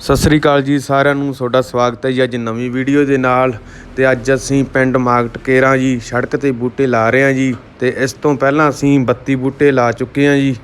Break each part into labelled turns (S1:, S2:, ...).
S1: ਸਤਿ ਸ੍ਰੀ ਅਕਾਲ ਜੀ, ਸਾਰਿਆਂ ਨੂੰ ਤੁਹਾਡਾ ਸਵਾਗਤ ਹੈ ਜੀ ਅੱਜ ਨਵੀਂ ਵੀਡੀਓ ਦੇ ਨਾਲ। ਤੇ ਅੱਜ ਅਸੀਂ ਪਿੰਡ ਮਾਰਕਟ ਕੇਰਾਂ ਜੀ, ਸੜਕ ਤੇ ਬੂਟੇ ਲਾ ਰਹੇ ਹਾਂ ਜੀ। ਤੇ ਇਸ ਤੋਂ ਪਹਿਲਾਂ ਅਸੀਂ 32 ਬੂਟੇ ਲਾ ਚੁੱਕੇ ਹਾਂ ਜੀ।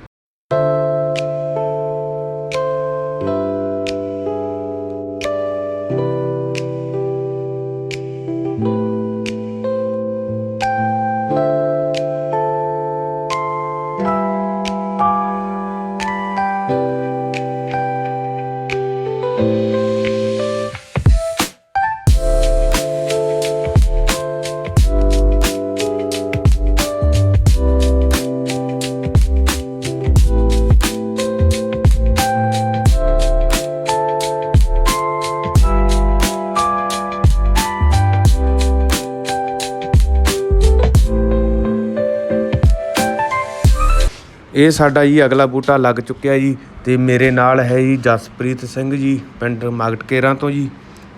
S1: ਇਹ ਸਾਡਾ ਜੀ ਅਗਲਾ ਬੂਟਾ ਲੱਗ ਚੁੱਕਿਆ ਜੀ ਤੇ ਮੇਰੇ ਨਾਲ ਹੈ ਜੀ ਜਸਪ੍ਰੀਤ ਸਿੰਘ ਜੀ, ਪਿੰਡ ਮਾਗਟਕੇਰਾਂ ਤੋਂ ਜੀ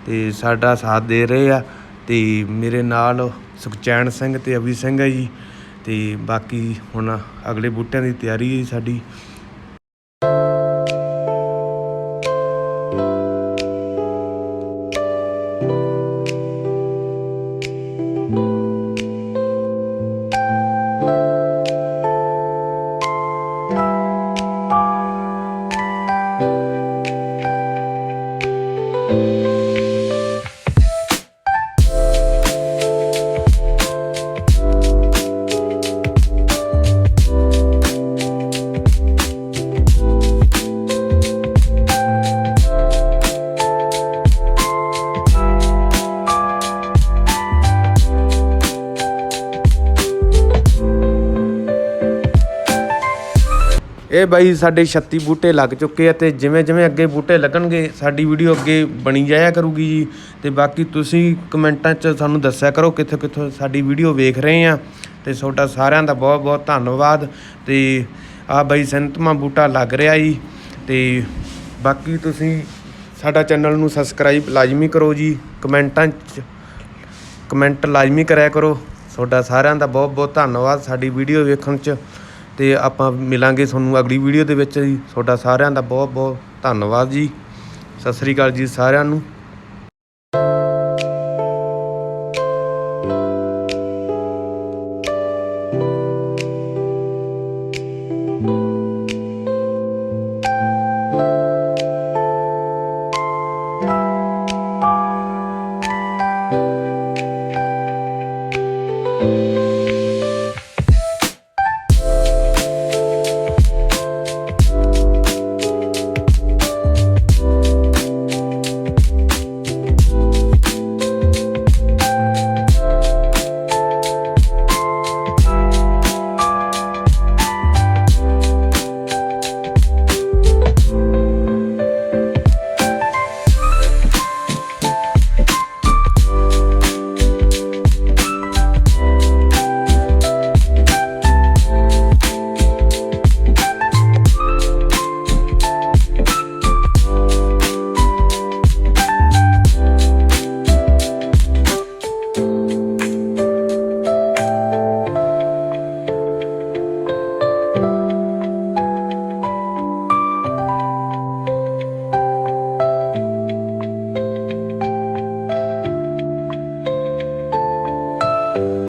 S1: ਤੇ ਸਾਡਾ ਸਾਥ ਦੇ ਰਹੇ ਆ ਤੇ ਮੇਰੇ ਨਾਲ ਸੁਖਚੈਨ ਸਿੰਘ ਤੇ ਅਵੀ ਸਿੰਘ ਹੈ ਜੀ ਤੇ ਬਾਕੀ ਹੁਣ ਅਗਲੇ ਬੂਟਿਆਂ ਦੀ ਤਿਆਰੀ ਹੈ ਜੀ ਸਾਡੀ। ਇਹ ਬਾਈ ਸਾਡੇ 36 ਬੂਟੇ ਲੱਗ ਚੁੱਕੇ ਆ ਤੇ ਜਿਵੇਂ ਜਿਵੇਂ ਅੱਗੇ ਬੂਟੇ ਲੱਗਣਗੇ, ਸਾਡੀ ਵੀਡੀਓ ਅੱਗੇ ਬਣੀ ਜਾਇਆ ਕਰੂਗੀ ਜੀ। ਤੇ ਬਾਕੀ ਤੁਸੀਂ ਕਮੈਂਟਾਂ 'ਚ ਸਾਨੂੰ ਦੱਸਿਆ ਕਰੋ ਕਿੱਥੋਂ ਕਿੱਥੋਂ ਸਾਡੀ ਵੀਡੀਓ ਵੇਖ ਰਹੇ ਆ। ਤੇ ਤੁਹਾਡਾ ਸਾਰਿਆਂ ਦਾ ਬਹੁਤ ਬਹੁਤ ਧੰਨਵਾਦ। ਤੇ ਆ ਬਾਈ ਸੰਤਮਾ ਬੂਟਾ ਲੱਗ ਰਿਹਾ ਜੀ। ਤੇ ਬਾਕੀ ਤੁਸੀਂ ਸਾਡਾ ਚੈਨਲ ਨੂੰ ਸਬਸਕ੍ਰਾਈਬ ਲਾਜ਼ਮੀ ਕਰੋ ਜੀ। ਕਮੈਂਟਾਂ 'ਚ ਕਮੈਂਟ ਲਾਜ਼ਮੀ ਕਰਿਆ ਕਰੋ। ਤੁਹਾਡਾ ਸਾਰਿਆਂ ਦਾ ਬਹੁਤ ਬਹੁਤ ਧੰਨਵਾਦ ਸਾਡੀ ਵੀਡੀਓ ਵੇਖਣ 'ਚ। ਅਤੇ ਆਪਾਂ ਮਿਲਾਂਗੇ ਤੁਹਾਨੂੰ ਅਗਲੀ ਵੀਡੀਓ ਦੇ ਵਿੱਚ ਜੀ। ਤੁਹਾਡਾ ਸਾਰਿਆਂ ਦਾ ਬਹੁਤ ਬਹੁਤ ਧੰਨਵਾਦ ਜੀ। ਸਤਿ ਸ੍ਰੀ ਅਕਾਲ ਜੀ ਸਾਰਿਆਂ ਨੂੰ।